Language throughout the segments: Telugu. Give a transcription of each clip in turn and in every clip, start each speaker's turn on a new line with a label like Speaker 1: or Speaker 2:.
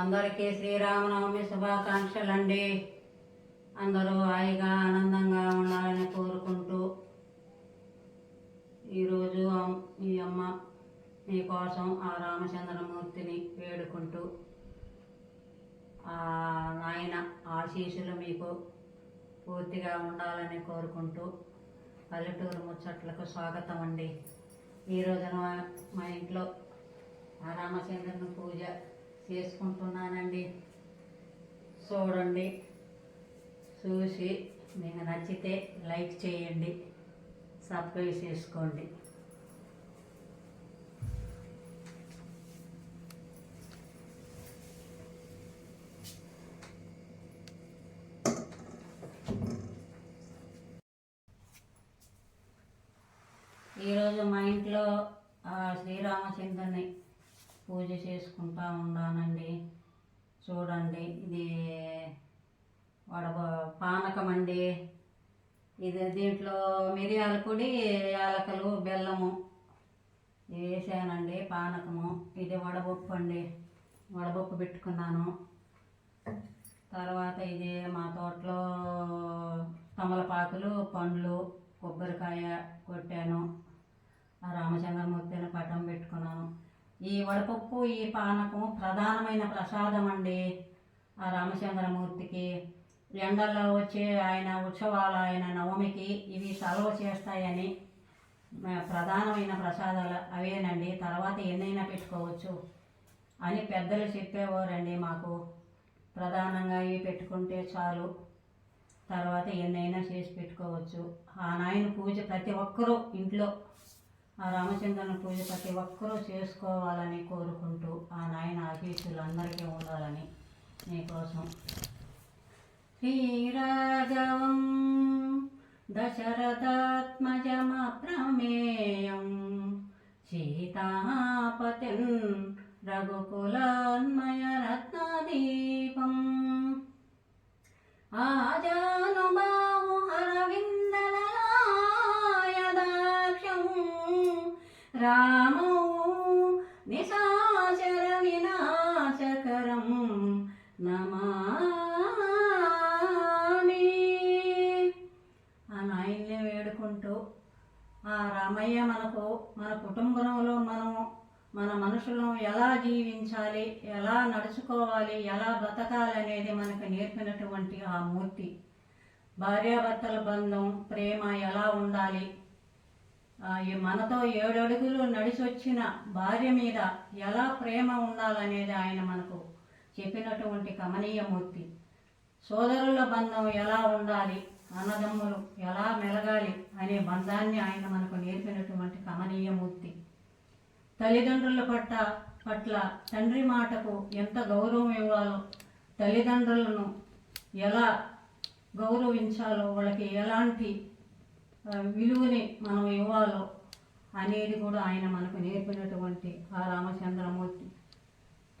Speaker 1: అందరికీ శ్రీరామనవమి శుభాకాంక్షలండి. అందరూ హాయిగా ఆనందంగా ఉండాలని కోరుకుంటూ ఈరోజు మీ అమ్మ మీకోసం ఆ రామచంద్రమూర్తిని వేడుకుంటూ ఆ నాయన ఆశీస్సులు మీకు పూర్తిగా ఉండాలని కోరుకుంటూ పల్లెటూరు ముచ్చట్లకు స్వాగతం అండి ఈ రోజున మా ఇంట్లో ఆ రామచంద్రుని పూజ చేసుకుంటున్నానండి. చూడండి చూసి మీకు నచ్చితే లైక్ చేయండి సబ్స్క్రైబ్ చేసుకోండి ఈరోజు మా ఇంట్లో ఆ శ్రీరామచంద్రుని పూజ చేసుకుంటా ఉన్నానండి చూడండి ఇది వడబ పానకం అండి. ఇది దీంట్లో మిరియాల పొడి యాలకలు బెల్లము వేసానండి పానకము. ఇది వడబొప్పు అండి. వడబొప్పు పెట్టుకున్నాను. తర్వాత ఇది మా తోటలో తమలపాకులు పండ్లు కొబ్బరికాయ కొట్టాను. రామచంద్రమూర్తిని పటం పెట్టుకున్నాను. ఈ వడపప్పు ఈ పానకం ప్రధానమైన ప్రసాదం అండి ఆ రామచంద్రమూర్తికి. ఎండల్లో వచ్చే ఆయన ఉత్సవాలు ఆయన నవమికి ఇవి సెలవు చేస్తాయని ప్రధానమైన ప్రసాదాలు అవేనండి. తర్వాత ఎన్నైనా పెట్టుకోవచ్చు అని పెద్దలు చెప్పేవారండి మాకు. ప్రధానంగా ఇవి పెట్టుకుంటే చాలు. తర్వాత ఎన్నైనా చేసి పెట్టుకోవచ్చు. ఆ నాయన పూజ ప్రతి ఒక్కరూ ఇంట్లో ఆ రామచంద్రుని పూజ ప్రతి ఒక్కరూ చేసుకోవాలని కోరుకుంటూ ఆ నాయన ఆశీస్సులు అందరికీ ఉండాలని మీకోసం శ్రీరాఘవం దశరథాత్మజమప్రమేయం సీతాపతిం రఘుకులాన్మయరత్నదీపం. ఆజానుమా రామౌ నిశాచర వినాశకరం నమామి. ఆ నాయన్ని వేడుకుంటూ ఆ రామయ్య మనకు మన కుటుంబంలో మనం మన మనుషులను ఎలా జీవించాలి ఎలా నడుచుకోవాలి ఎలా బతకాలనేది అనేది మనకు నేర్పినటువంటి ఆ మూర్తి. భార్యాభర్తల బంధం ప్రేమ ఎలా ఉండాలి మనతో ఏడడుగులు నడిచొచ్చిన భార్య మీద ఎలా ప్రేమ ఉండాలనేది ఆయన మనకు చెప్పినటువంటి కమనీయ మూర్తి. సోదరుల బంధం ఎలా ఉండాలి అన్నదమ్ములు ఎలా మెలగాలి అనే బంధాన్ని ఆయన మనకు నేర్పినటువంటి కమనీయ మూర్తి. తల్లిదండ్రుల పట్ల పట్ల తండ్రి మాటకు ఎంత గౌరవం ఇవ్వాలో తల్లిదండ్రులను ఎలా గౌరవించాలో వాళ్ళకి ఎలాంటి విలువని మనం ఇవ్వాలో అనేది కూడా ఆయన మనకు నేర్పినటువంటి ఆ రామచంద్రమూర్తి.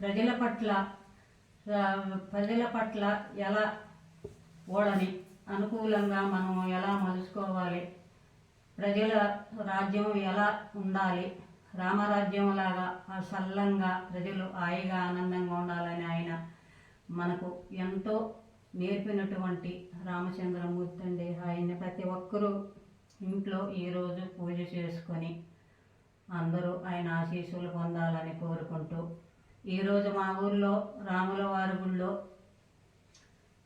Speaker 1: ప్రజల పట్ల ప్రజల పట్ల ఎలా ఓడని అనుకూలంగా మనం ఎలా మలుచుకోవాలి ప్రజల రాజ్యం ఎలా ఉండాలి రామరాజ్యం లాగా సల్లంగా ప్రజలు హాయిగా ఆనందంగా ఉండాలని ఆయన మనకు ఎంతో నేర్పినటువంటి రామచంద్రమూర్తి అండి. ఆయన ప్రతి ఒక్కరూ ఇంట్లో ఈరోజు పూజ చేసుకొని అందరూ ఆయన ఆశీస్సులు పొందాలని కోరుకుంటూ ఈరోజు మా ఊర్లో రాముల వారి గుళ్ళో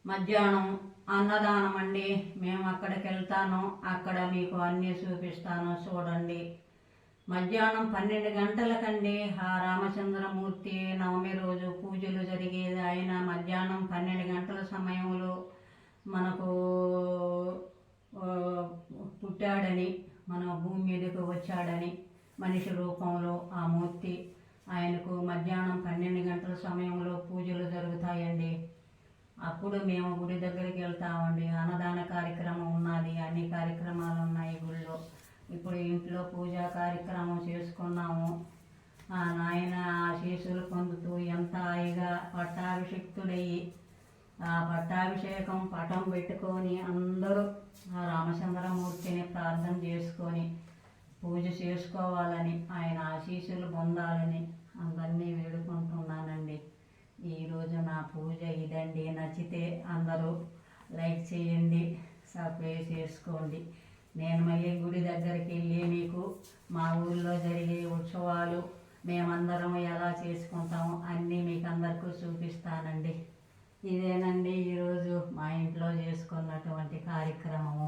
Speaker 1: మధ్యాహ్నం అన్నదానం అండి. మేము అక్కడికి వెళ్తాను. అక్కడ మీకు అన్నీ చూపిస్తాను. చూడండి. మధ్యాహ్నం పన్నెండు గంటలకండి. ఆ రామచంద్రమూర్తి నవమి రోజు పూజలు జరిగేది ఆయన మధ్యాహ్నం పన్నెండు గంటల సమయంలో మనకు పుట్టాడని మన భూమి మీదకు వచ్చాడని మనిషి రూపంలో ఆ మూర్తి ఆయనకు మధ్యాహ్నం పన్నెండు గంటల సమయంలో పూజలు జరుగుతాయండి. అప్పుడు మేము గుడి దగ్గరికి వెళ్తామండి. అన్నదాన కార్యక్రమం ఉన్నది. అన్ని కార్యక్రమాలు ఉన్నాయి గుళ్ళో. ఇప్పుడు ఇంట్లో పూజా కార్యక్రమం చేసుకున్నాము. ఆ నాయన ఆశీస్సులు పొందుతూ ఎంత హాయిగా పట్టాభిషిక్తుడయ్యి ఆ పట్టాభిషేకం పటం పెట్టుకొని అందరూ ఆ రామచంద్రమూర్తిని ప్రార్థన చేసుకొని పూజ చేసుకోవాలని ఆయన ఆశీస్సులు పొందాలని అందరినీ వేడుకుంటున్నానండి. ఈరోజు నా పూజ ఇదండి. నచ్చితే అందరూ లైక్ చేయండి సబ్స్క్రైబ్ చేసుకోండి. నేను మళ్ళీ గుడి దగ్గరికి వెళ్ళి మీకు మా ఊళ్ళో జరిగే ఉత్సవాలు మేమందరం ఎలా చేసుకుంటాము అన్నీ మీకు అందరికీ చూపిస్తానండి. ఇదేనండి ఈరోజు మా ఇంట్లో చేసుకున్నటువంటి కార్యక్రమము.